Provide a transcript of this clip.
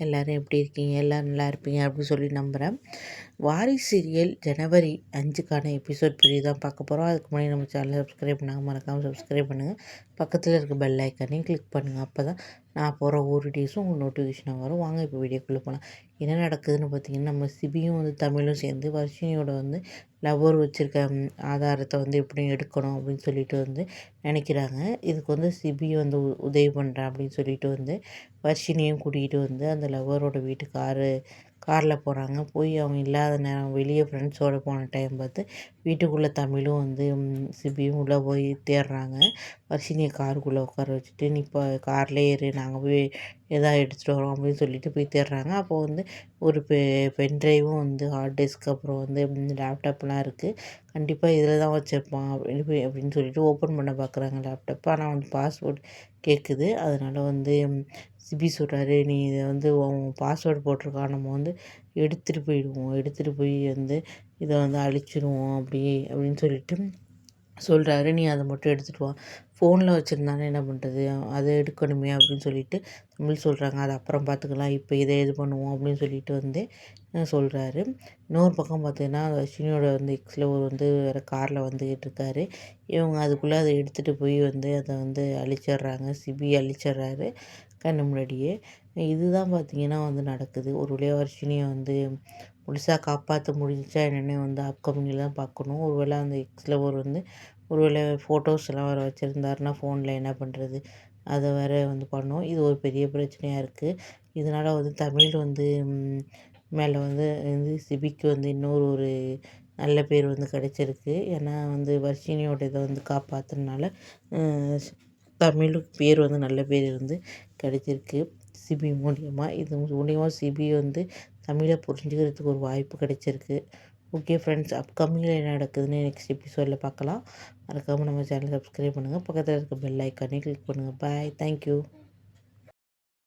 எல்லோரும் எப்படி இருக்கீங்க? எல்லோரும் நல்லா இருப்பீங்க அப்படின்னு சொல்லி நம்புகிறேன் வாரி சீரியல் ஜனவரி அஞ்சுக்கான எபிசோட் பிரிவு தான் பார்க்க போகிறோம் அதுக்கு முன்னாடி நம்ம சேனலை சப்ஸ்கிரைப் பண்ணாமல் மறக்காமல் சப்ஸ்கிரைப் பண்ணுங்கள் பக்கத்தில் இருக்க பெல் ஐக்கனையும் கிளிக் பண்ணுங்கள் அப்போ தான் நான் போகிற ஒரு டேஸும் உங்களுக்கு நோட்டிஃபிகேஷனாக வரும். வாங்க இப்போ வீடியோக்குள்ளே போகலாம் என்ன நடக்குதுன்னு பார்த்தீங்கன்னா நம்ம சிபியும் வந்து தமிழும் சேர்ந்து வர்ஷினியோட வந்து லவ்வர் வச்சுருக்க ஆதாரத்தை வந்து எப்படியும் எடுக்கணும் அப்படின்னு சொல்லிட்டு வந்து நினைக்கிறாங்க. இதுக்கு வந்து சிபி வந்து உதவி பண்ணுறேன் அப்படின்னு சொல்லிட்டு வந்து வர்ஷினியும் கூட்டிகிட்டு வந்து அந்த லவ்வரோட வீட்டு காரு காரில் போகிறாங்க போய் அவங்க இல்லாத நேரம் வெளியே ஃப்ரெண்ட்ஸோடு போன டைம் பார்த்து வீட்டுக்குள்ளே தமிழும் வந்து சிபியும் உள்ளே போய் தேடுறாங்க. வர்ஷினியை காருக்குள்ளே உட்கார வச்சுட்டு நீ இப்போ கார்லேயே ஏறு நாங்கள் போய் எதாவது எடுத்துகிட்டு வரோம் அப்படின்னு சொல்லிட்டு போய் தேடுறாங்க. அப்போது வந்து ஒரு பெ பென் ட்ரைவும் வந்து ஹார்ட் டிஸ்க் அப்புறம் வந்து லேப்டாப்லாம் இருக்குது கண்டிப்பாக இதில் தான் வச்சுருப்பான் அப்படின்னு அப்படின்னு சொல்லிட்டு ஓப்பன் பண்ண பார்க்குறாங்க லேப்டாப் ஆனால் வந்து பாஸ்வேர்ட் கேட்குது அதனால் வந்து சிபி சொல்கிறாரு நீ இதை வந்து உன் பாஸ்வேர்டு போட்டிருக்கான். நம்ம வந்து எடுத்துகிட்டு போயிடுவோம். எடுத்துகிட்டு போய் வந்து இதை வந்து அழிச்சிடுவோம் அப்படி அப்படின்னு சொல்லிட்டு சொல்கிறாரு நீ அதை மட்டும் எடுத்துகிட்டு வா. ஃபோனில் வச்சுருந்தானே என்ன பண்ணுறது அதை எடுக்கணுமே அப்படின்னு சொல்லிட்டு தமிழ் சொல்கிறாங்க அதை அப்புறம் பார்த்துக்கலாம். இப்போ இதை இது பண்ணுவோம் அப்படின்னு சொல்லிட்டு வந்து சொல்கிறாரு இன்னொரு பக்கம் பார்த்தீங்கன்னா அஸ்வினியோட வந்து எக்ஸில் ஒரு வந்து வேறு காரில் வந்துக்கிட்டு இருக்காரு. இவங்க அதுக்குள்ளே அதை எடுத்துகிட்டு போய் வந்து அதை வந்து அழிச்சிட்றாங்க. சிபி அழிச்சிட்றாரு. கண்ணு முன்னாடியே. இதுதான் பார்த்திங்கன்னா வந்து நடக்குது. ஒரு வழியாக வர்ஷினியை வந்து முழுசாக காப்பாற்ற முடிஞ்சா என்னென்னு வந்து அப்கமிங்கில் தான் பார்க்கணும் ஒரு வேளை அந்த எக்ஸில் ஒரு வந்து ஒரு வேளை ஃபோட்டோஸ் எல்லாம் வேறு வச்சுருந்தாருன்னா ஃபோனில் என்ன பண்ணுறது அதை வேறு வந்து பண்ணோம். இது ஒரு பெரிய பிரச்சனையாக இருக்குது இதனால் வந்து தமிழ் வந்து மேலே வந்து வந்து சிபிக்கு வந்து இன்னொரு ஒரு நல்ல பேர் வந்து கிடச்சிருக்கு. ஏன்னா வந்து வர்ஷினியோட இதை வந்து காப்பாற்றுறதுனால தமிழுக்கு பேர் வந்து நல்ல பேர் வந்து கிடைச்சிருக்கு. சிபி மூலியமாக இது மூலியமாக சிபி வந்து தமிழை புரிஞ்சுக்கிறதுக்கு ஒரு வாய்ப்பு கிடைச்சிருக்கு. ஓகே ஃப்ரெண்ட்ஸ் அப்கமிங்கில் என்ன நடக்குதுன்னு நெக்ஸ்ட் எபிசோடில் பார்க்கலாம். மறக்காமல் நம்ம சேனல் சப்ஸ்கிரைப் பண்ணுங்கள் பக்கத்தில் இருக்க பெல் ஐக்கானே கிளிக் பண்ணுங்கள் பாய் தேங்க்யூ